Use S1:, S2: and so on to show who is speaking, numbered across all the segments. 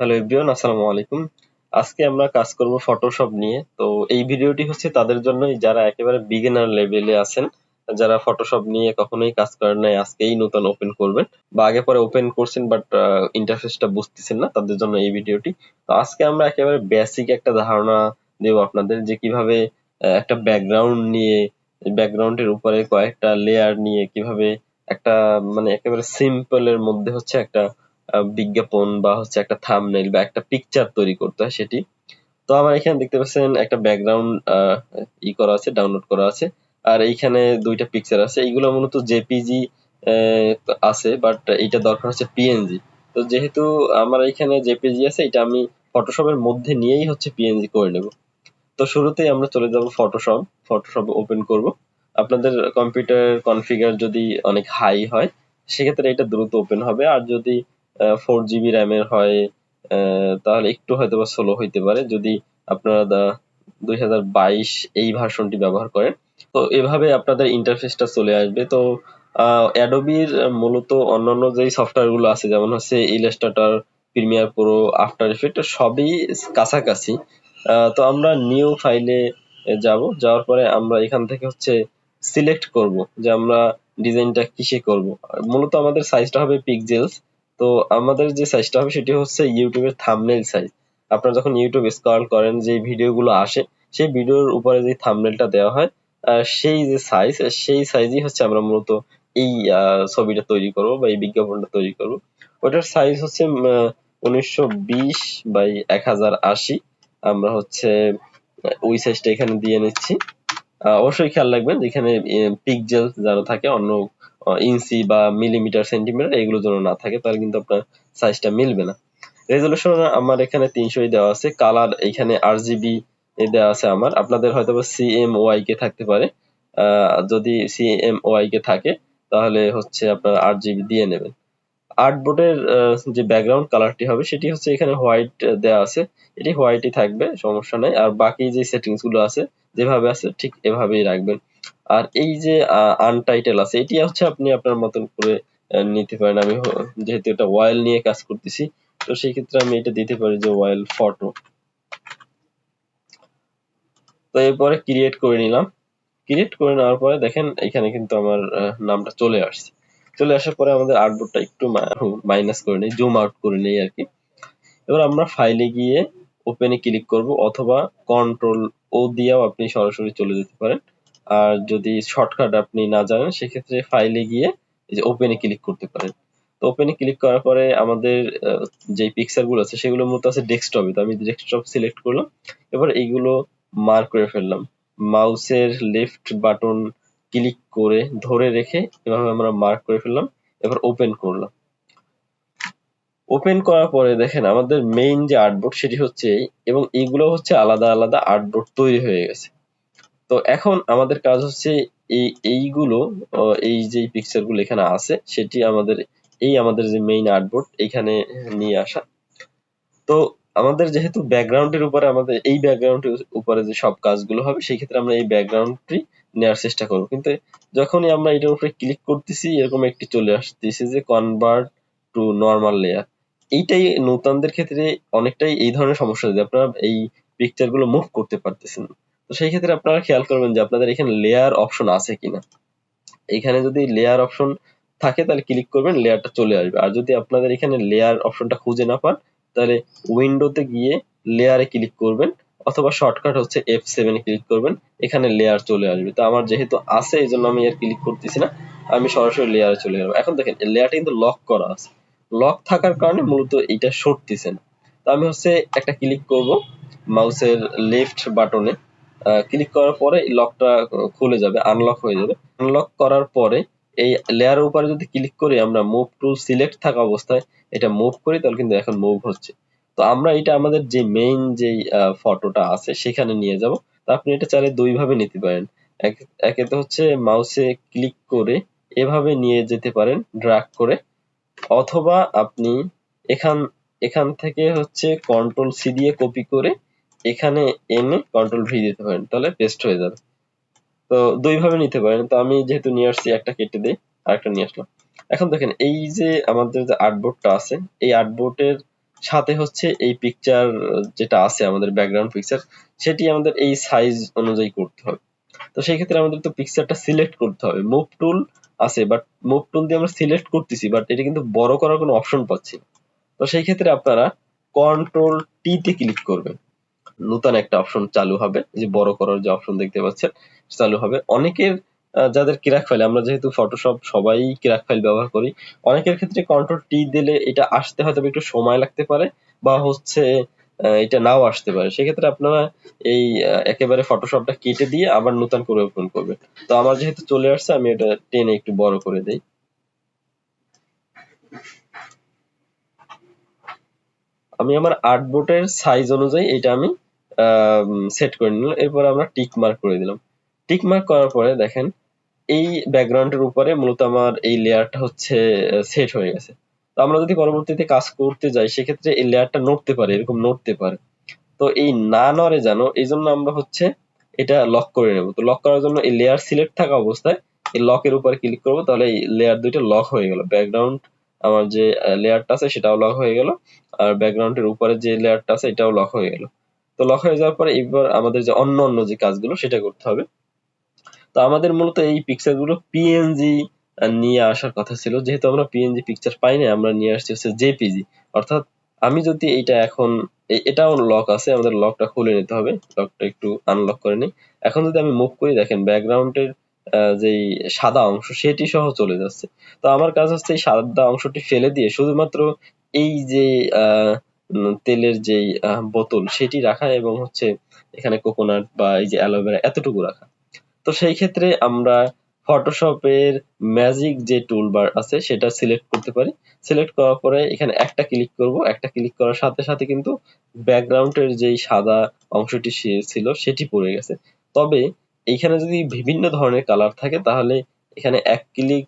S1: Hello everyone, আসসালামু আলাইকুম। আজকে আমরা কাজ করব ফটোশপ নিয়ে। তো এই ভিডিওটি হচ্ছে তাদের জন্যই যারা একেবারে বিগিনার লেভেলে আছেন, যারা ফটোশপ নিয়ে কখনোই কাজ করেন নাই, আজকেই নতুন ওপেন করবেন। বা আগে পরে ওপেন করছেন বাট ইন্টারফেসটা বুঝতেছেন না, তাদের জন্য এই ভিডিওটি। তো আজকে আমরা একেবারে বেসিক একটা ধারণা দেব আপনাদের যে কীভাবে একটা ব্যাকগ্রাউন্ড নিয়ে ব্যাকগ্রাউন্ডের উপরে কয়েকটা লেয়ার নিয়ে কীভাবে একটা মানে একেবারে সিম্পলের মধ্যে হচ্ছে একটা বিজ্ঞাপন বা হচ্ছে একটা থাম্বনেইল বা একটা পিকচার তৈরি করতে হয় সেটি। তো আমার এখানে দেখতে পাচ্ছেন একটা ব্যাকগ্রাউন্ড ই করা আছে ডাউনলোড করা আছে। আর এইখানে দুইটা পিকচার আছে। এইগুলো মূলত জেপিজি আছে বাট এইটা দরকার হচ্ছে পিএনজি তো যেহেতু আমার এখানে জেপিজি আছে, এটা আমি ফটোশপের মধ্যে নিয়েই হচ্ছে পিএনজি করে নেব। তো শুরুতেই আমরা চলে যাব ফটোশপ ফটোশপ ওপেন করব। আপনাদের কম্পিউটার কনফিগার যদি অনেক হাই হয়, সেক্ষেত্রে এটা দ্রুত ওপেন হবে। আর যদি ফোর জিবি র্যামের হয় তাহলে একটু হয়তো বা স্লো হইতে পারে যদি আপনারা দা দুই হাজার বাইশ এই ভার্সনটি ব্যবহার করেন। তো এভাবে আপনাদের ইন্টারফেসটা চলে আসবে। তো অ্যাডোবির মূলত অন্যান্য যেই সফটওয়্যারগুলো আছে, যেমন হচ্ছে illustrator premiere pro after effect সবই কাছাকাছি। তো আমরা নিউ ফাইলে যাব। যাওয়ার পরে আমরা এখান থেকে হচ্ছে সিলেক্ট করব যে আমরা ডিজাইনটা কিসে করব। মূলত আমাদের সাইজটা হবে পিক্সেলস তো আমাদের যে সাইজটা হবে সেটি হচ্ছে ইউটিউবের থামনেল সাইজ আপনারা যখন ইউটিউব স্ক্রল করেন যে ভিডিওগুলো আসে, সেই ভিডিওর উপরে যে থাম্বনেলটা দেওয়া হয় সেই যে সাইজ সেই সাইজই হচ্ছে আমরা মূলত এই ছবিটা তৈরি করব বা এই বিজ্ঞাপনটা তৈরি করব। ওটার সাইজ হচ্ছে উনিশশো বিশ বাই এক হাজার আশি। আমরা হচ্ছে ওই সাইজটা এখানে দিয়ে নিচ্ছি। অবশ্যই খেয়াল রাখবেন, যেখানে পিকজেল যেন থাকে, অন্য ইঞ্চি বা মিলিমিটার সেন্টিমিটার এগুলো যেন না থাকে, তাহলে কিন্তু আপনার সাইজটা মিলবে না। রেজলিউশন আমার এখানে তিনশোই দেওয়া আছে কালার এখানে আর জিবি দেওয়া আছে আমার। আপনাদের হয়তো সিএমওয়াই কে থাকতে পারে। যদি সিএমওয়াই কে থাকে, তাহলে হচ্ছে আপনার আট জিবি দিয়ে নেবেন। আর্টবোর্ডের যে ব্যাকগ্রাউন্ড কালারটি হবে, সেটি হচ্ছে এখানে হোয়াইট দেওয়া আছে। এটি হোয়াইটই থাকবে, সমস্যা নাই। আর বাকি যে সেটিংসগুলো আছে, যেভাবে আছে, ঠিক এভাবেই রাখবেন। আর এই যে আনটাইটেল আছে, এটি হচ্ছে আপনি আপনার মতন করে নিতে পারেন। আমি যেহেতু এটা ওয়াইল নিয়ে কাজ করতেছি, তো সেই ক্ষেত্রে আমি এটা দিতে পারি যে ওয়াইল ফটো তো এরপরে ক্রিয়েট করে নিলাম। ক্রিয়েট করে নেওয়ার পরে দেখেন, এখানে কিন্তু আমার নামটা চলে আসছে। চলে আসার পরে আমাদের আর্টবোর্ডটা একটু মাইনাস করে নেই জুম আউট করে নেই আর কি। এবার আমরা ফাইলে গিয়ে ওপেনে ক্লিক করব, অথবা কন্ট্রোল ও দিয়েও আপনি সরাসরি চলে যেতে পারেন। আর যদি শর্টকাট আপনি না জানেন, সেক্ষেত্রে ফাইলে গিয়ে এই যে ওপেনে ক্লিক করতে পারেন। তো ওপেনে ক্লিক করার পরে আমাদের যে পিকচারগুলো আছে সেগুলো মূলত আছে ডেস্কটপে তো আমি ডেস্কটপ সিলেক্ট করলাম, এবার এইগুলো মার্ক করে ফেললাম। মাউসের লেফট বাটন ক্লিক করে ধরে রেখে এভাবে আমরা মার্ক করে ফেললাম, এবার ওপেন করলাম। ওপেন করার পরে দেখেন, আমাদের মেইন যে আর্টবোর্ড সেটি হচ্ছে এবং এইগুলো হচ্ছে আলাদা আলাদা আর্টবোর্ড তৈরি হয়ে গেছে। তো এখন আমাদের কাজ হচ্ছে এই, এইগুলো এই যে পিকচারগুলো এখানে আছে, সেটি আমাদের, এই আমাদের যে মেইন আর্টবোর্ড এখানে নিয়ে আসা। তো আমাদের যেহেতু ব্যাকগ্রাউন্ডের উপরে আমাদের, এই ব্যাকগ্রাউন্ডের উপরে যে সব কাজগুলো হবে, সেই ক্ষেত্রে আমরা এই ব্যাকগ্রাউন্ডটি নেওয়ার চেষ্টা করব। কিন্তু যখনই আমরা এটার উপরে ক্লিক করতেছি, এরকম একটি চলে আসতেছে যে কনভার্ট টু নর্মাল লেয়ার এইটাই নতুনদের ক্ষেত্রে অনেকটাই এই ধরনের সমস্যা, যে আপনারা এই পিকচারগুলো মুভ করতে পারতেছেন না। তো সেই ক্ষেত্রে আপনারা খেয়াল করবেন যে আপনাদের এখানে লেয়ার অপশন আছে কিনা। এখানে যদি লেয়ার অপশন থাকে, তাহলে ক্লিক করবেন লেয়ারটা চলে আসবে। আর যদি আপনাদের এখানে লেয়ার অপশনটা খুঁজে না পান, তাহলে উইন্ডোতে গিয়ে লেয়ারে ক্লিক করবেন, অথবা শর্টকাট হচ্ছে এফ সেভেন ক্লিক করবেন, এখানে লেয়ার চলে আসবে। তো আমার যেহেতু আছে এই জন্য আমি আর ক্লিক করতেছি না। আমি সরাসরি লেয়ারে চলে যাব। এখন দেখেন লেয়ারটা কিন্তু লক করা আছে। লক থাকার কারণে মূলত এটা সরতেছে না। তো আমি হচ্ছে একটা ক্লিক করব মাউসের লেফট বাটনে ক্লিক করার পরে লকটা খুলে যাবে আনলক হয়ে যাবে। আনলক করার পরে এই লেয়ারের উপরে যদি ক্লিক করি, আমরা মুভ টু সিলেক্ট থাকা অবস্থায় এটা মুভ করি, তাহলে কিন্তু এখন মুভ হচ্ছে। তো আমরা এটা আমাদের যে মেইন যে ফটোটা আছে, সেখানে নিয়ে যাব। তো আপনি এটা চাইলে দুই ভাবে নিতে পারেন। একে তো হচ্ছে মাউসে ক্লিক করে এভাবে নিয়ে যেতে পারেন ড্রাগ করে। অথবা আপনি এখান এখান থেকে হচ্ছে কন্ট্রোল সি দিয়ে কপি করে এখানে এনে কন্ট্রোল ভি দিতে পারেন, তাহলে পেস্ট হয়ে যাবে। তো দুই ভাবে নিতে পারেন। তো আমি যেহেতু নিয়ে আসছি, একটা কেটে দিই, আরেকটা নিয়ে আসলাম। এখন দেখেন, এই যে আমাদের যে আর্টবোর্ডটা আছে, এই আর্টবোর্ডের সাথে হচ্ছে এই পিকচার যেটা আছে, আমাদের ব্যাকগ্রাউন্ড পিকচার সেটি আমাদের এই সাইজ অনুযায়ী করতে হবে। তো সেই ক্ষেত্রে আমাদের তো পিকচারটা সিলেক্ট করতে হবে। মুভ টুল আছে বাট মুভ টুল দিয়ে আমরা সিলেক্ট করতেছি বাট এটা কিন্তু বড় করার কোনো অপশন পাচ্ছি তো সেই ক্ষেত্রে আপনারা কন্ট্রোল টি তে ক্লিক করবেন। নতুন একটা অপশন চালু হবে। যে বড় করার যে অপশন দেখতে পাচ্ছেন, চালু হবে। অনেকের যাদের ক্র্যাক ফাইল আমরা যেহেতু ফটোশপ সবাই ক্র্যাক ফাইল ব্যবহার করি, অনেকের ক্ষেত্রে কন্ট্রোল টি দিলে এটা আসতে হয়তো একটু সময় লাগতে পারে বা হচ্ছে এটা নাও আসতে পারে। সেক্ষেত্রে আপনারা এই একেবারে ফটোশপটা কেটে দিয়ে আবার নতুন করে ওপেন করবেন। তো আমার যেহেতু চলে আসছে, আমি এটা টেনে একটু বড় করে দেই। আমি আমার আর্টবোর্ডের সাইজ অনুযায়ী এটা আমি সেট করে নিলাম। এরপর আমরা টিক মার্ক করে দিলাম। টিক মার্ক করার পরে দেখেন, এই ব্যাকগ্রাউন্ডের উপরে মূলত আমার এই লেয়ারটা হচ্ছে সেট হয়ে গেছে। তো আমরা যদি পরবর্তীতে কাজ করতে যাই, সেক্ষেত্রে এই লেয়ারটা নড়তে পারে, এরকম নড়তে পারে। তো এই না নড়ে জানো এই জন্য আমরা হচ্ছে এটা লক করে নেব। তো লক করার জন্য এই লেয়ার সিলেক্ট থাকা অবস্থায় এই লকের উপরে ক্লিক করব, তাহলে এই লেয়ার দুইটা লক হয়ে গেল। ব্যাকগ্রাউন্ড আমার যে লেয়ারটা আছে, সেটাও লক হয়ে গেল। আর ব্যাকগ্রাউন্ডের উপরে যে লেয়ারটা আছে, এটাও লক হয়ে গেল। তো লক হয়ে যাওয়ার পরে এবার আমাদের যে অন্য অন্য যে কাজগুলো, সেটা করতে হবে। তো আমাদের মূলত এই পিকচারগুলো পিএনজি নিয়ে আসার কথা ছিল। যেহেতু আমরা পিএনজি পিকচার পাইনি আমরা নিয়ে আসছি হচ্ছে জেপিজি অর্থাৎ আমি যদি এটা এখন এটাও লক আছে, আমাদের লকটা খুলে নিতে হবে। লকটা একটু আনলক করে নিই। এখন যদি আমি মুভ করি, দেখেন ব্যাকগ্রাউন্ডের যেই সাদা অংশ, সেটি সহ চলে যাচ্ছে। তো আমার কাজ হচ্ছে এই সাদা অংশটি ফেলে দিয়ে শুধুমাত্র এই যে তেলের যেই বোতল সেটি রাখা এবং হচ্ছে এখানে কোকোনাট বা এই যে অ্যালোভেরা এতটুকু রাখা। তো সেই ক্ষেত্রে আমরা ফটোশপের ম্যাজিক যে টুলবার আছে সেটা সিলেক্ট করতে পারি। সিলেক্ট করার পরে এখানে একটা ক্লিক করব। একটা ক্লিক করার সাথে সাথে কিন্তু ব্যাকগ্রাউন্ডের যেই সাদা অংশটি ছিল সেটি পড়ে গেছে। তবে এইখানে যদি বিভিন্ন ধরনের কালার থাকে তাহলে এখানে এক ক্লিক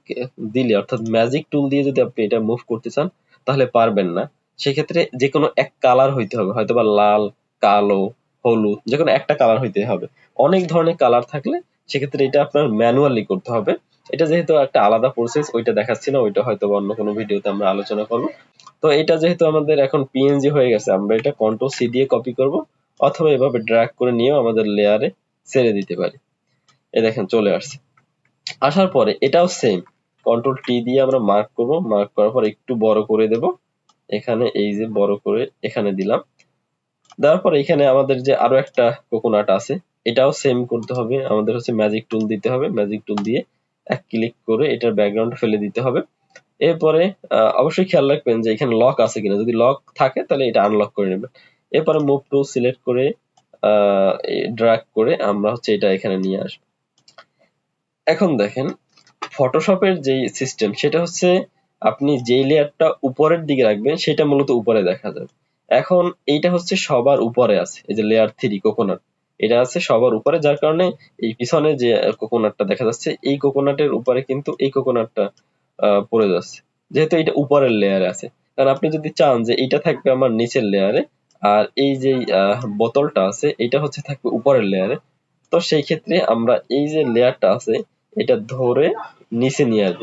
S1: দিলে অর্থাৎ ম্যাজিক টুল দিয়ে যদি আপনি এটা মুভ করতে চান, তাহলে পারবেন না। সেক্ষেত্রে যে কোনো এক কালার হইতে হবে, হয়তোবা লাল, কালো, হলুদ যে কোনো একটা কালার হইতে হবে। অনেক ধরনের কালার থাকলে সেক্ষেত্রে এটা আপনার ম্যানুয়ালি করতে হবে। এটা যেহেতু একটা আলাদা প্রসেস ওইটা দেখাচ্ছি না, ওইটা হয়তো অন্য কোনো ভিডিওতে আমরা আলোচনা করব। তো এটা যেহেতু আমাদের এখন পিএনজি হয়ে গেছে, আমরা এটা কন্ট্রোল সি দিয়ে কপি করব, অথবা এভাবে ড্র্যাগ করে নিয়েও আমাদের লেয়ারে ছেড়ে দিতে পারি। এ দেখেন, চলে আসছে। আসার পরে এটাও সেম কন্ট্রোল টি দিয়ে আমরা মার্ক করব মার্ক করার পর একটু বড় করে দেব। এখানে এই যে বড় করে এখানে দিলাম। দেওয়ার পর এখানে আমাদের যে আরও একটা কোকোনাট আছে, এটাও সেম করতে হবে। আমাদের হচ্ছে ম্যাজিক টুল দিতে হবে। ম্যাজিক টুল দিয়ে এক ক্লিক করে এটার ব্যাকগ্রাউন্ড ফেলে দিতে হবে। এরপরে অবশ্যই খেয়াল রাখবেন যে এখানে লক আছে কিনা। যদি লক থাকে, তাহলে এটা আনলক করে নেবেন। এরপরে মুভ টু সিলেক্ট করে ড্রাগ করে আমরা হচ্ছে এটা এখানে নিয়ে আসব। এখন দেখেন ফটোশপের যেই সিস্টেম সেটা হচ্ছে আপনি যেই লেয়ারটা উপরের দিকে রাখবেন, সেটা মূলত উপরে দেখা যাবে এখন এইটা হচ্ছে সবার উপরে আছে, এই যে লেয়ার থ্রি, কোকোনাট। এটা আছে সবার উপরে, যার কারণে এই পিছনে যে কোকোনাটটা দেখা যাচ্ছে, এই কোকোনাটের উপরে কিন্তু এই কোকোনাটটা পড়ে যাচ্ছে। যেহেতু এটা উপরের লেয়ারে আছে। কারণ আপনি যদি চান যে এটা থাকবে আমার নিচের লেয়ারে, আর এই যে বোতলটা আছে, এটা হচ্ছে থাকবে উপরের লেয়ারে, তো সেই ক্ষেত্রে আমরা এই যে লেয়ারটা আছে, এটা ধরে নিচে নিয়ে আসব।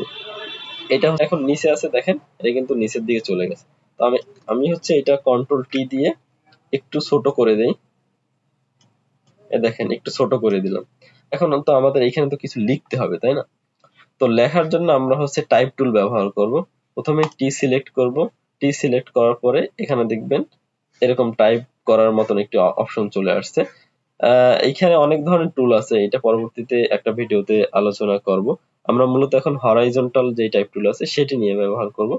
S1: এটা এখন নিচে আছে, দেখেন। এটা কিন্তু নিচের দিকে চলে গেছে। তো আমি আমি হচ্ছে এটা কন্ট্রোল টি দিয়ে একটু ছোট করে দেই। দেখেন, একটু ছোট করে দিলাম। এখন তো আমাদের এখানে তো কিছু লিখতে হবে, তাই না? তো লেখার জন্য আমরা হচ্ছে টাইপ টুল ব্যবহার করব। প্রথমে টি সিলেক্ট করব। টি সিলেক্ট করার পরে এখানে দেখবেন এরকম টাইপ করার মতন একটি অপশন চলে আসছে। এখানে অনেক ধরনের টুল আছে। এটা পরবর্তীতে একটা ভিডিওতে আলোচনা করব। আমরা মূলত এখন হরাইজন্টাল যে টাইপ টুল আছে, সেটি নিয়ে ব্যবহার করব।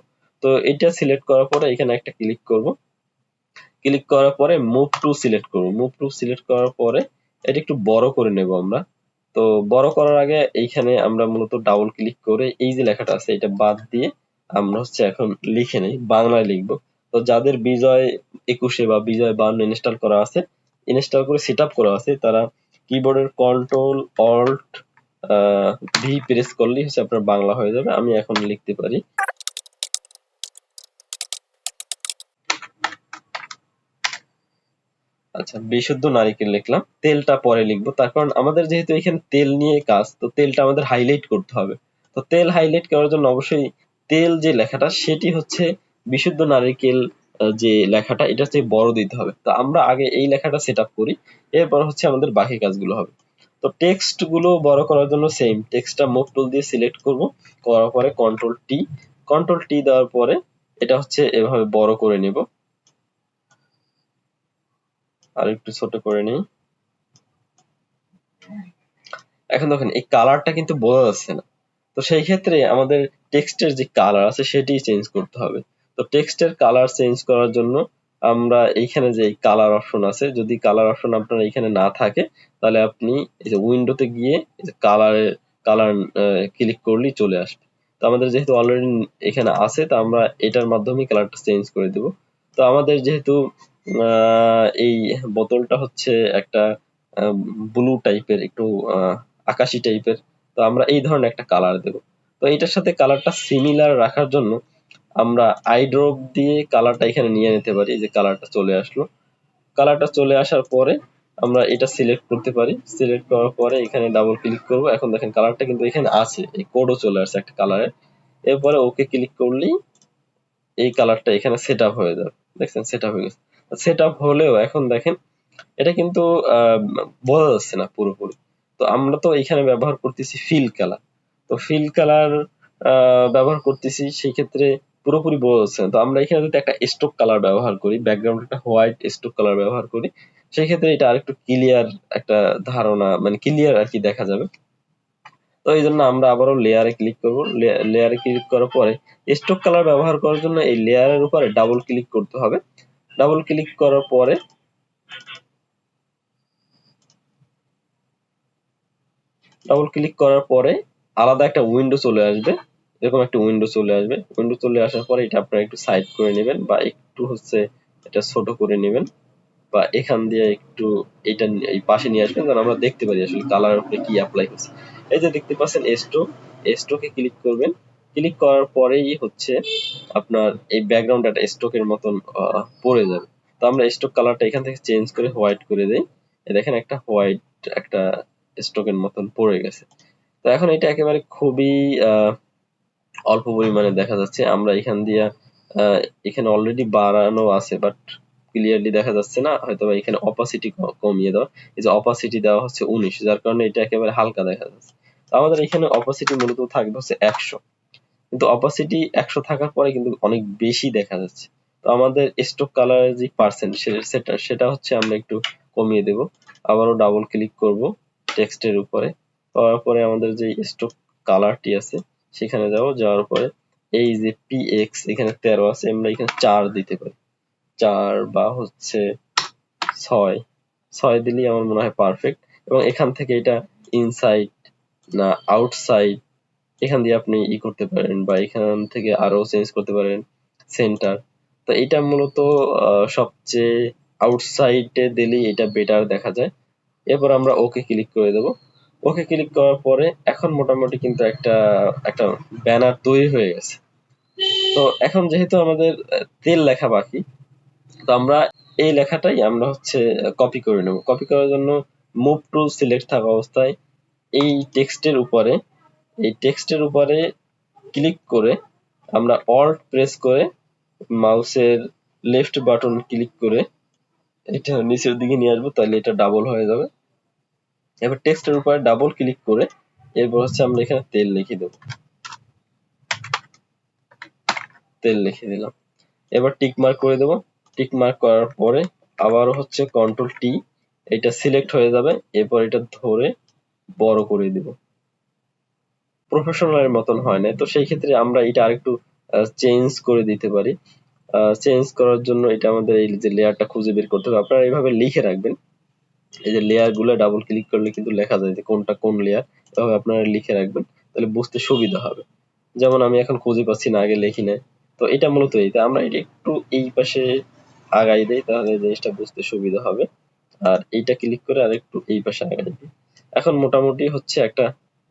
S1: তো এটা সিলেক্ট করার পরে এখানে একটা ক্লিক করব। ক্লিক করার পরে মুভ টু সিলেক্ট করব। মুভ টু সিলেক্ট করার পরে এটা একটু বড় করে নেব আমরা। তো বড় করার আগে এইখানে আমরা মূলত ডাবল ক্লিক করে এই যে লেখাটা আছে, এটা বাদ দিয়ে আমরা হচ্ছে এখন লিখে নেই, বাংলায় লিখব। তো যাদের বিজয় একুশে বা বিজয় বান্ন ইনস্টল করা আছে ইনস্টল করে সেট করা আছে, তারা কিবোর্ডের কন্ট্রোল অল্ট ভি প্রেস করলেই হচ্ছে আপনার বাংলা হয়ে যাবে। আমি এখন লিখতে পারি। আচ্ছা বিশুদ্ধ নারিকেল লিখলাম। তেলটা পরে লিখব। তার কারণ আমাদের যেহেতু এখানে তেল নিয়ে কাজ, তো তেলটা আমাদের হাইলাইট করতে হবে। তো তেল হাইলাইট করার জন্য অবশ্যই তেল যে লেখাটা, সেটি হচ্ছে বিশুদ্ধ নারিকেল যে লেখাটা এটা হচ্ছে বড় দিতে হবে। তো আমরা আগে এই লেখাটা সেট করি। এরপর হচ্ছে আমাদের বাকি কাজগুলো হবে। তো টেক্সটগুলো বড় করার জন্য সেম টেক্সটটা মুভ টুল দিয়ে সিলেক্ট করব। করার পরে কন্ট্রোল টি কন্ট্রোল টি দেওয়ার পরে এটা হচ্ছে এভাবে বড় করে নেব। আর একটু ছোট করে নিই। এখন দেখেন, এই কালারটা কিন্তু বোঝা যাচ্ছে না। তো সেই ক্ষেত্রে আমাদের টেক্সটের যে কালার আছে, সেটি চেঞ্জ করতে হবে। তো টেক্সটের কালার চেঞ্জ করার জন্য আমরা এইখানে যে কালার অপশন আছে, যদি কালার অপশন আপনার এখানে না থাকে, তাহলে আপনি এই যে উইন্ডোতে গিয়ে কালারের কালার ক্লিক করলেই চলে আসবে। তো আমাদের যেহেতু অলরেডি এখানে আছে, তো আমরা এটার মাধ্যমে কালারটা চেঞ্জ করে দেব। তো আমাদের যেহেতু এই বোতলটা হচ্ছে একটা ব্লু টাইপের একটু আকাশি টাইপের তো আমরা এই ধরনের একটা কালার দেব। তো এটার সাথে কালারটা সিমিলার রাখার জন্য আমরা আই ড্রপ দিয়ে কালারটা এখানে নিয়ে নিতে পারি যে কালারটা চলে আসলো। কালারটা চলে আসার পরে আমরা এটা সিলেক্ট করতে পারি। সিলেক্ট করার পরে এখানে ডাবল ক্লিক করব। এখন দেখেন কালারটা কিন্তু এখানে আছে, এই কোডও চলে আসছে একটা কালারের এরপরে ওকে ক্লিক করলেই এই কালারটা এখানে সেট আপ হয়ে যাবে। দেখছেন সেট আপ হয়ে গেছে। সেট আপ হলেও এখন দেখেন, এটা কিন্তু বোঝা যাচ্ছে না পুরোপুরি। তো আমরা তো এখানে ব্যবহার করতেছি ফিল কালার তো ফিল কালার ব্যবহার করতেছি, সেই ক্ষেত্রে পুরোপুরি বোঝা যাচ্ছে তো আমরা এখানে যদি একটা স্টোক কালার ব্যবহার করি ব্যাকগ্রাউন্ড একটা হোয়াইট স্টোক কালার ব্যবহার করি সেই ক্ষেত্রে এটা আরেকটু ক্লিয়ার একটা ধারণা মানে ক্লিয়ার আর কি দেখা যাবে। তো এই জন্য আমরা আবারও লেয়ারে ক্লিক করব। লেয়ারে ক্লিক করার পরে স্টোক কালার ব্যবহার করার জন্য এই লেয়ারের উপরে ডাবল ক্লিক করতে হবে। ডাবল ক্লিক করার পরে ডাবল ক্লিক করার পরে আলাদা একটা উইন্ডো চলে আসবে। এরকম একটা উইন্ডো চলে আসবে। উইন্ডো চলে আসার পরে এটা আপনারা একটু সাইড করে নেবেন বা একটু হচ্ছে এটা ছোট করে নেবেন বা এখান দিয়ে একটু এটা এই পাশে নিয়ে আসবেন। কারণ আমরা দেখতে পারি আসলে কালার উপরে কি অ্যাপ্লাই হচ্ছে এই যে দেখতে পাচ্ছেন এস্টো এস্টোকে ক্লিক করবেন। ক্লিক করার পরেই হচ্ছে আপনার এই ব্যাকগ্রাউন্ড একটা স্টোকের মতন পড়ে যাবে। তো আমরা স্টোক কালারটা এখান থেকে চেঞ্জ করে হোয়াইট করে দেই। দেখেন একটা হোয়াইট একটা স্টোকের মতন পড়ে গেছে। তো এখন এটা একেবারে খুবই অল্প পরিমাণে দেখা যাচ্ছে। আমরা এখান দিয়ে এখানে অলরেডি বাড়ানো আছে বাট ক্লিয়ারলি দেখা যাচ্ছে না। হয়তো এখানে অপাসিটি কমিয়ে দেওয়া। এই যে অপাসিটি দেওয়া হচ্ছে উনিশ, যার কারণে এটা একেবারে হালকা দেখা যাচ্ছে। আমাদের এখানে অপাসিটি মূলত থাকবে হচ্ছে একশো। কিন্তু অপাসিটি একশো থাকার পরে কিন্তু অনেক বেশি দেখা যাচ্ছে। তো আমাদের স্টক কালারের যে পার্সেন্ট সেটা সেটা হচ্ছে আমরা একটু কমিয়ে দেব। আবারও ডাবল ক্লিক করব টেক্সটের উপরে। করার পরে আমাদের যে স্টক কালারটি আছে সেখানে যাব, যাওয়ার পরে এই যে পি এক্স এখানে তেরো আছে, আমরা এখানে চার দিতে পারি। চার বা হচ্ছে ছয়। ছয় দিলেই আমার মনে হয় পারফেক্ট এবং এখান থেকে এটা ইনসাইড না আউটসাইড এখান দিয়ে আপনি ই করতে পারেন বা এখান থেকে আরও চেঞ্জ করতে পারেন সেন্টার তো এটা মূলত সবচেয়ে আউটসাইডে দিলেই এটা বেটার দেখা যায়। এরপর আমরা ওকে ক্লিক করে দেব। ওকে ক্লিক করার পরে এখন মোটামুটি কিন্তু একটা একটা ব্যানার তৈরি হয়ে গেছে। তো এখন যেহেতু আমাদের তেল লেখা বাকি, তো আমরা এই লেখাটাই আমরা হচ্ছে কপি করে নেব। কপি করার জন্য মুভ টু সিলেক্ট থাকা অবস্থায় এই টেক্সটের উপরে, এই টেক্সটের উপরে ক্লিক করে আমরা অল্ট প্রেস করে মাউসের লেফট বাটন ক্লিক করে এটা নিচের দিকে নিয়ে আসব, তাহলে এটা ডাবল হয়ে যাবে। এবার টেক্সটের উপরে ডাবল ক্লিক করে এরপর হচ্ছে আমরা এখানে তেল লিখে দেব। তেল লিখে দিলাম। এবার টিক মার্ক করে দেব। টিক মার্ক করার পরে আবারও হচ্ছে কন্ট্রোল টি এটা সিলেক্ট হয়ে যাবে। এরপর এটা ধরে বড় করে দিব। প্রফেশনালের মতন হয় না। তো সেই ক্ষেত্রে আমরা এটা আরেকটু চেঞ্জ করে দিতে পারি। চেঞ্জ করার জন্য এটা আমাদের এই যে লেয়ারটা খুঁজে বের করতে হবে। আপনারা এইভাবে লিখে রাখবেন। এই যে লেয়ারগুলো ডাবল ক্লিক করলে কিন্তু লেখা যায় যে কোনটা কোন লেয়ার এভাবে আপনারা লিখে রাখবেন, তাহলে বুঝতে সুবিধা হবে। যেমন আমি এখন খুঁজে পাচ্ছি না, আগে লিখি না তো এটা মূলত এই আমরা এটা একটু এই পাশে আগাই দেই, তাহলে জিনিসটা বুঝতে সুবিধা হবে। আর এইটা ক্লিক করে আর একটু এই পাশে আগাই দিই। এখন মোটামুটি হচ্ছে একটা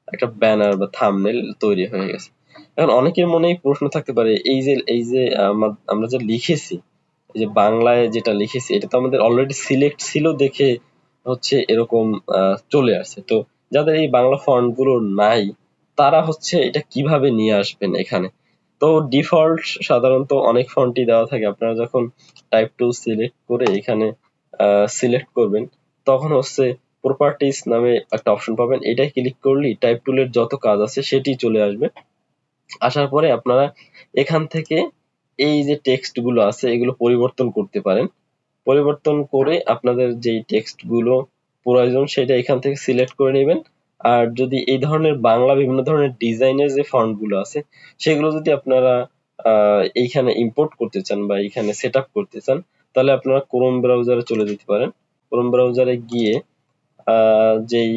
S1: একটা ব্যানার বা থামনেল তৈরি হয়ে গেছে। এখন অনেকের মনেই প্রশ্ন থাকতে পারে, এই যে এই যে আমরা যে লিখেছি, এই যে বাংলায় যেটা লিখেছি, এটা তো আমাদের অলরেডি সিলেক্ট ছিল দেখে হচ্ছে এরকম চলে আসছে। তো যাদের এই বাংলা ফন্টগুলো নাই, তারা হচ্ছে এটা কীভাবে নিয়ে আসবেন এখানে? তো ডিফল্ট সাধারণত অনেক ফন্টই দেওয়া থাকে। আপনারা যখন টাইপ টু সিলেক্ট করে এখানে সিলেক্ট করবেন, তখন হচ্ছে প্রপার্টিস নামে একটা অপশন পাবেন। এটাই ক্লিক করলেই টাইপ টুলের যত কাজ আছে সেটি চলে আসবে। আসার পরে আপনারা এখান থেকে এই যে টেক্সটগুলো আছে, এগুলো পরিবর্তন করতে পারেন। পরিবর্তন করে আপনাদের যেই টেক্সটগুলো প্রয়োজন সেটা এখান থেকে সিলেক্ট করে নেবেন। আর যদি এই ধরনের বাংলা বিভিন্ন ধরনের ডিজাইনের যে ফন্টগুলো আছে, সেগুলো যদি আপনারা এইখানে ইম্পোর্ট করতে চান বা এইখানে সেট করতে চান, তাহলে আপনারা ক্রোম ব্রাউজারে চলে যেতে পারেন। ক্রোম ব্রাউজারে গিয়ে যেই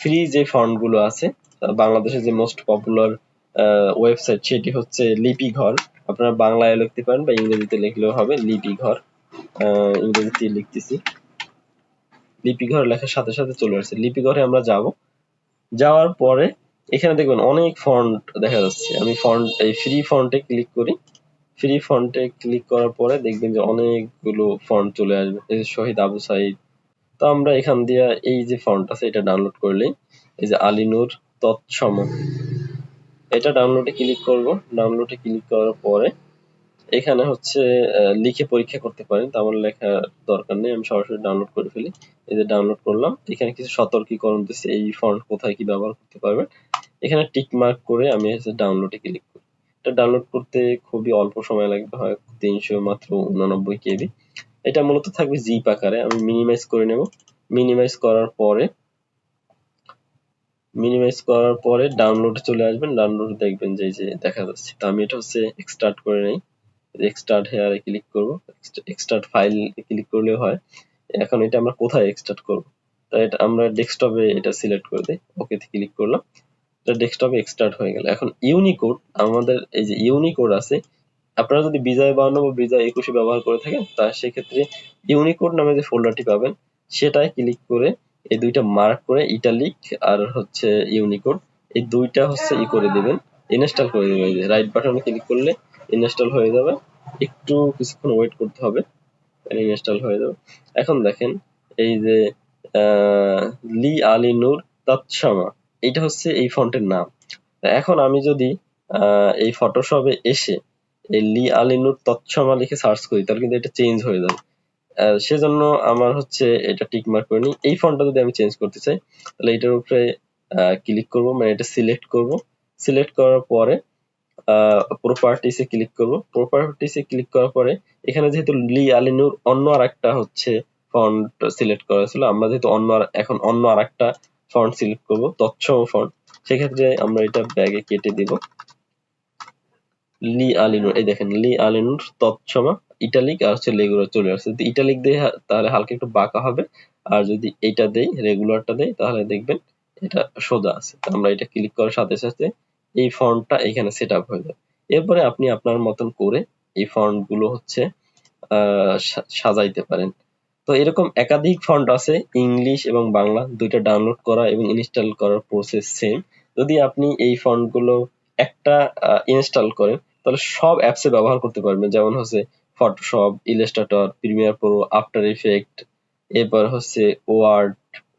S1: ফ্রি যে ফন্টগুলো আছে বাংলাদেশে যে মোস্ট পপুলার ওয়েবসাইট সেটি হচ্ছে লিপি ঘর। আপনারা বাংলায় লিখতে পারেন বা ইংরেজিতে লিখলেও হবে লিপি ঘর। ইংরেজিতে লিখতেছি। লিপি ঘর লেখার সাথে সাথে চলে আসছে। লিপি ঘরে আমরা যাব। যাওয়ার পরে এখানে দেখবেন অনেক ফন্ট দেখা যাচ্ছে। আমি ফন্ট এই ফ্রি ফন্টে ক্লিক করি। ফ্রি ফন্টে ক্লিক করার পরে দেখবেন যে অনেকগুলো ফন্ট চলে আসবে। এই যে শহীদ আবু সাইদ। তো আমরা এখান দিয়ে এই যে ফন্ট আছে, এটা ডাউনলোড করলেই এই যে আলিনুর তৎসম। এটা ডাউনলোডে ক্লিক করব। ডাউনলোডে ক্লিক করার পরে এখানে হচ্ছে লিখে পরীক্ষা করতে পারেন। তো আমার লেখা দরকার নেই, আমি সরাসরি ডাউনলোড করে ফেলি। এই যে ডাউনলোড করলাম, এখানে কিছু সতর্কীকরণ দিচ্ছে, এই ফন্ট কোথায় কি ব্যবহার করতে পারবেন। এখানে টিক মার্ক করে আমি হচ্ছে ডাউনলোডে ক্লিক করি। এটা ডাউনলোড করতে খুবই অল্প সময় লাগবে, হয় তিনশো মাত্র উননব্বই কেবি। এটা মূলত থাকবে জিপ আকারে, আমি মিনিমাইজ করে নেব। মিনিমাইজ করার পরে মিনিমাইজ করার পরে ডাউনলোড চলে আসবেন। ডাউনলোড দেখবেন যে যে দেখা যাচ্ছে। তো আমি এটা হচ্ছে এক্সট্রাক্ট করে নেই। এক্সট্রাক্ট হেয়ারে ক্লিক করব। এক্সট্রাক্ট ফাইল ক্লিক করলে হয়। এখন এটা আমরা কোথায় এক্সট্রাক্ট করব? তাই এটা আমরা ডেস্কটপে এটা সিলেক্ট করে দিই। ওকে ক্লিক করলাম। এটা ডেস্কটপে এক্সট্রাক্ট হয়ে গেল। এখন ইউনিকোড আমাদের এই যে ইউনিকোড আছে, আপনারা যদি বিজয় বাউন্ন বা বিজয় একুশে ব্যবহার করে থাকেন, তা সেক্ষেত্রে ইউনিকোড নামে যে ফোল্ডারটি পাবেন সেটাই ক্লিক করে এই দুইটা মার্ক করে ইটালিক আর হচ্ছে ইউনিকোড এই দুইটা হচ্ছে ই করে দিবেন। ইনস্টল করে দিবেন। রাইট বাটনে ক্লিক করলে ইনস্টল হয়ে যাবে। একটু কিছুক্ষণ ওয়েট করতে হবে ইনস্টল হয়ে যাবে। এখন দেখেন, এই যে লি আলী নূর তৎসমা এটা হচ্ছে এই ফন্টের নাম। এখন আমি যদি এই ফটোশপে এসে এই লি আলী নূর তৎসমা লিখে সার্চ করি, তাহলে কিন্তু এটা চেঞ্জ হয়ে যাবে। সেজন্য আমার হচ্ছে এটা টিক মার্ক করে নিই। এই ফন্টটা যদি আমি চেঞ্জ করতে চাই, তাহলে এটার উপরে ক্লিক করব মানে এটা সিলেক্ট করব। সিলেক্ট করার পরে প্রপার্টিসে ক্লিক করব। প্রপার্টিসে ক্লিক করার পরে, এখানে যেহেতু লি আলিনুর অন্য আর একটা হচ্ছে ফন্ট সিলেক্ট করা ছিল আমরা যেহেতু অন্য এখন অন্য আর একটা ফন্ট সিলেক্ট করব তৎসম ফন্ট সেক্ষেত্রে আমরা এটা ব্যাগে কেটে দিব। লি আলিনুর এই দেখেন লি আলিনুর তৎসমা ইটালিক আর হচ্ছে রেগুলার চলে আসছে। ইটালিক দেই তাহলে হালকা একটু বাঁকা হবে, আর যদি এইটা দেই রেগুলারটা দেই, তাহলে দেখবেন এটা সোজা আছে। আমরা এটা ক্লিক করার সাথে সাথে এই ফন্টটা এখানে সেট আপ হয়ে যাবে এরপরে আপনি আপনার মতন করে এই ফন্টগুলো হচ্ছে সাজাইতে পারেন। তো এরকম একাধিক ফন্ট আছে, ইংলিশ এবং বাংলা, দুইটা ডাউনলোড করা এবং ইনস্টল করার প্রসেস সেম যদি আপনি এই ফন্টগুলো একটা ইনস্টল করেন, তাহলে সব অ্যাপসে ব্যবহার করতে পারবেন। যেমন হচ্ছে Photoshop illustrator premiere pro after effect এরপর হচ্ছে ওয়ার্ড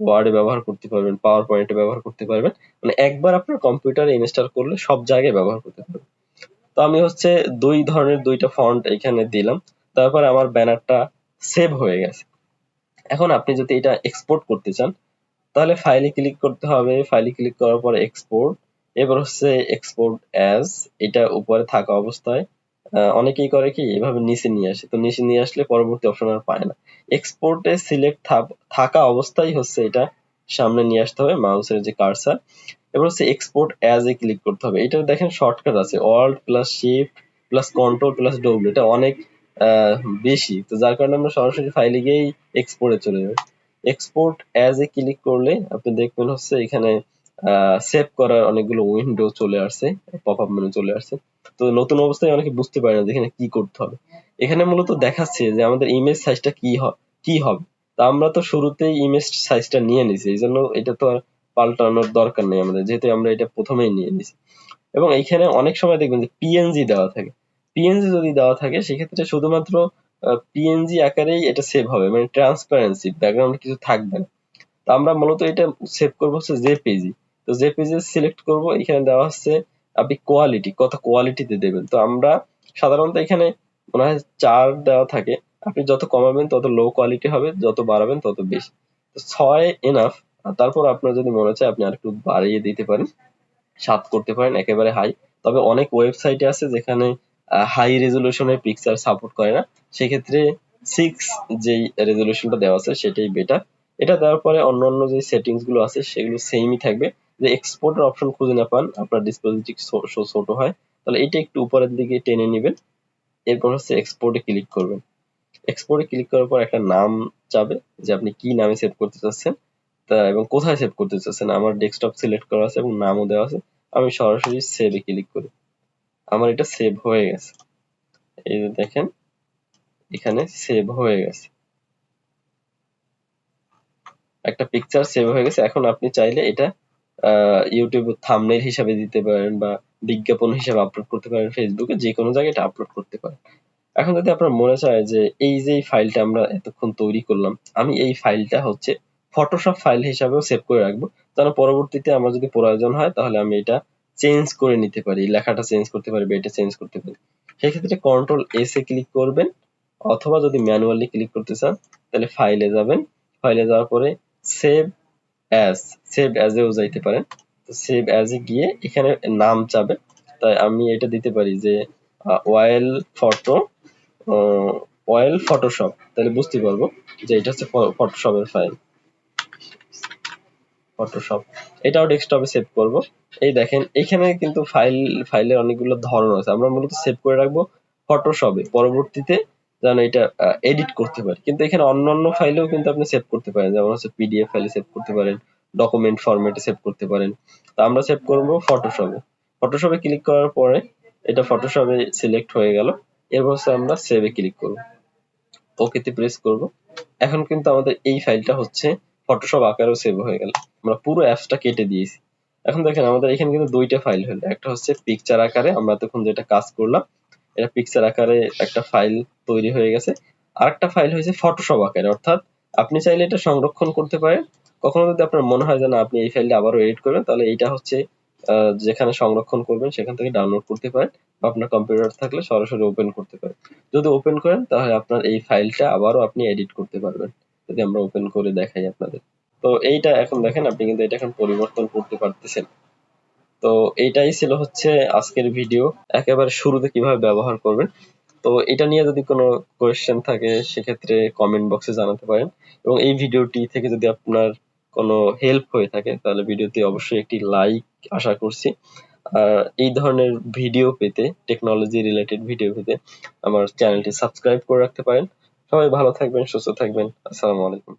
S1: ওয়ার্ডে ব্যবহার করতে পারবেন পাওয়ার পয়েন্টে ব্যবহার করতে পারবেন। মানে একবার আপনার কম্পিউটারে ইনস্টল করলে সব জায়গায় ব্যবহার করতে পারবেন। তো আমি হচ্ছে দুই ধরনের দুইটা ফন্ট এখানে দিলাম। তারপর আমার ব্যানারটা সেভ হয়ে গেছে। এখন আপনি যদি এটা এক্সপোর্ট করতে চান, তাহলে ফাইলে ক্লিক করতে হবে। ফাইলে ক্লিক করার পরে এক্সপোর্ট এবার হচ্ছে এক্সপোর্ট অ্যাজ এটা উপরে থাকা অবস্থায়। অনেকেই করে কি, এভাবে নিচে নিয়ে আসে। তো নিচে নিয়ে আসলে পরবর্তী অপশন আর পায় না। এক্সপোর্টে সিলেক্ট থাকা অবস্থায় হচ্ছে এটা সামনে নিয়ে আসতে হবে, মাউসের যে কার্সার এবার হচ্ছে এক্সপোর্ট অ্যাজ এ ক্লিক করতে হবে। এটা দেখেন শর্টকাট আছে। Alt plus shift plus control plus W এটা অনেক বেশি। তো যার কারণে আমরা সরাসরি ফাইলে গিয়েই এক্সপোর্টে চলে যাব এক্সপোর্ট অ্যাজ এ ক্লিক করলে আপনি দেখবেন হচ্ছে এখানে সেভ করার অনেকগুলো উইন্ডো চলে আসছে পপ আপ মেনু চলে আসছে। তো নতুন অবস্থায় অনেকে বুঝতে পারে না যে এখানে কি করতে হবে। এখানে মূলত দেখাচ্ছে যে আমাদের ইমেজ সাইজটা কি কি হবে। তা আমরা তো শুরুতেই ইমেজ সাইজটা নিয়ে নিছি, এই জন্য এটা তো আর পাল্টানোর দরকার নেই আমাদের, যেহেতু আমরা এটা প্রথমেই নিয়ে নিছি। এবং এইখানে অনেক সময় দেখবেন যে পিএনজি দেওয়া থাকে। পিএনজি যদি দেওয়া থাকে, সেক্ষেত্রে শুধুমাত্র পিএনজি আকারেই এটা সেভ হবে মানে ট্রান্সপারেন্সি ব্যাকগ্রাউন্ড কিছু থাকবে না। তো আমরা মূলত এটা সেভ করব হচ্ছে জেপিজি তো জেপিজি সিলেক্ট করব, এখানে দেওয়া হচ্ছে আপনি কোয়ালিটি কত কোয়ালিটিতে দেবেন। তো আমরা সাধারণত এখানে মনে হয় চার দেওয়া থাকে। আপনি যত কমাবেন, তত লো কোয়ালিটি হবে, যত বাড়াবেন, তত বেশি। তো ছয় এনাফ তারপর আপনার যদি মনে চায়, আপনি আরেকটু বাড়িয়ে দিতে পারেন। সাত করতে পারেন, একেবারে হাই তবে অনেক ওয়েবসাইটে আছে যেখানে হাই রেজলিউশনের পিকচার সাপোর্ট করে না। সেক্ষেত্রে সিক্স যেই রেজলিউশনটা দেওয়া আছে, সেটাই বেটার এটা দেওয়ার পরে অন্য অন্য যে সেটিংসগুলো আছে, সেগুলো সেমই থাকবে। যে এক্সপোর্টের অপশন খুঁজে না পান, আপনার ডিসপ্লে যদি ছোট হয়, তাহলে এটা একটু উপরের দিকে টেনে নেবেন, এরপর হচ্ছে এক্সপোর্টে ক্লিক করবেন। এক্সপোর্টে ক্লিক করার পর একটা নাম চাবে যে আপনি কি নামে সেভ করতে চাচ্ছেন, তা এবং কোথায় সেভ করতে চাচ্ছেন, আমার ডেস্কটপ সিলেক্ট করা আছে এবং নামও দেওয়া আছে, আমি সরাসরি সেভে ক্লিক করি। আমার এটা সেভ হয়ে গেছে। এই যে দেখেন, এখানে সেভ হয়ে গেছে। একটা পিকচার সেভ হয়ে গেছে। এখন আপনি চাইলে এটা ইউটিউব থামনেল হিসাবে দিতে পারেন বা বিজ্ঞাপন হিসাবে আপলোড করতে পারেন ফেসবুকে যে কোনো জায়গায় এটা আপলোড করতে পারেন। এখন যদি আপনার মনে চায় যে এই যে ফাইলটা আমরা এতক্ষণ তৈরি করলাম, আমি এই ফাইলটা হচ্ছে ফটোশপ ফাইল হিসাবেও সেভ করে রাখব। যেন পরবর্তীতে আমার যদি প্রয়োজন হয়, তাহলে আমি এটা চেঞ্জ করে নিতে পারি, লেখাটা চেঞ্জ করতে পারি বা এটা চেঞ্জ করতে পারি। সেক্ষেত্রে কন্ট্রোল এস এ ক্লিক করবেন, অথবা যদি ম্যানুয়ালি ক্লিক করতে চান, তাহলে ফাইলে যাবেন। ফাইলে যাওয়ার পরে সেভ অ্যাজ সেভ অ্যাজ এও যাইতে পারেন তো সেভ অ্যাজ এ গিয়ে এখানে নাম চাবে। তাই আমি এটা দিতে পারি যে ওয়াইল ফটো ওয়াইল ফটোশপ তাহলে বুঝতে পারব যে এটা হচ্ছে ফটোশপের ফাইল ফটোশপ এটাও ডেস্কটপে সেভ করব। এই দেখেন, এখানে কিন্তু ফাইল ফাইলের অনেকগুলো ধরন আছে। আমরা মূলত সেভ করে রাখব ফটোশপে পরবর্তীতে যেন এটা এডিট করতে পারি। কিন্তু এখানে অন্যান্য ফাইলেও কিন্তু আপনি সেভ করতে পারেন। যেমন হচ্ছে পিডিএফ ফাইলে সেভ করতে পারেন ডকুমেন্ট ফরম্যাটে সেভ করতে পারেন। তো আমরা সেভ করব ফটোশপে ফটোশপে ক্লিক করার পরে এটা ফটোশপে সিলেক্ট হয়ে গেল। এরপর হচ্ছে আমরা সেভে ক্লিক করব। ওকেতে প্রেস করব। এখন কিন্তু আমাদের এই ফাইলটা হচ্ছে ফটোশপ আকারেও সেভ হয়ে গেল। আমরা পুরো অ্যাপসটা কেটে দিয়েছি। এখন দেখেন আমাদের এখানে কিন্তু দুইটা ফাইল হলো। একটা হচ্ছে পিকচার আকারে, আমরা তখন যেটা কাজ করলাম এটা পিকচার আকারে একটা ফাইল তৈরি হয়ে গেছে। আর একটা ফাইল হয়েছে ফটোশপ আকারে, অর্থাৎ আপনি চাইলে এটা সংরক্ষণ করতে পারেন। কখনো যদি আপনার মনে হয় যে না, আপনি এই ফাইলটা আবারও এডিট করবেন, তাহলে এইটা হচ্ছে যেখানে সংরক্ষণ করবেন সেখান থেকে ডাউনলোড করতে পারেন বা আপনার কম্পিউটার থাকলে সরাসরি ওপেন করতে পারেন। যদি ওপেন করেন, তাহলে আপনার এই ফাইলটা আবারও আপনি এডিট করতে পারবেন। যদি আমরা ওপেন করে দেখাই আপনাদের। তো এইটা এখন দেখেন, আপনি কিন্তু এটা এখন পরিবর্তন করতে পারতেছেন। তো এইটাই ছিল হচ্ছে আজকের ভিডিও একেবারে শুরুতে কীভাবে ব্যবহার করবেন। তো এটা নিয়ে যদি কোনো কোয়েশ্চেন থাকে, সেক্ষেত্রে কমেন্ট বক্সে জানাতে পারেন। এবং এই ভিডিওটি থেকে যদি আপনার কোনো হেল্প হয়ে থাকে, তাহলে ভিডিওতে অবশ্যই একটি লাইক আশা করছি। আর এই ধরনের ভিডিও পেতে টেকনোলজি রিলেটেড ভিডিও পেতে আমার চ্যানেলটি সাবস্ক্রাইব করে রাখতে পারেন। সবাই ভালো থাকবেন, সুস্থ থাকবেন। আসসালামু আলাইকুম।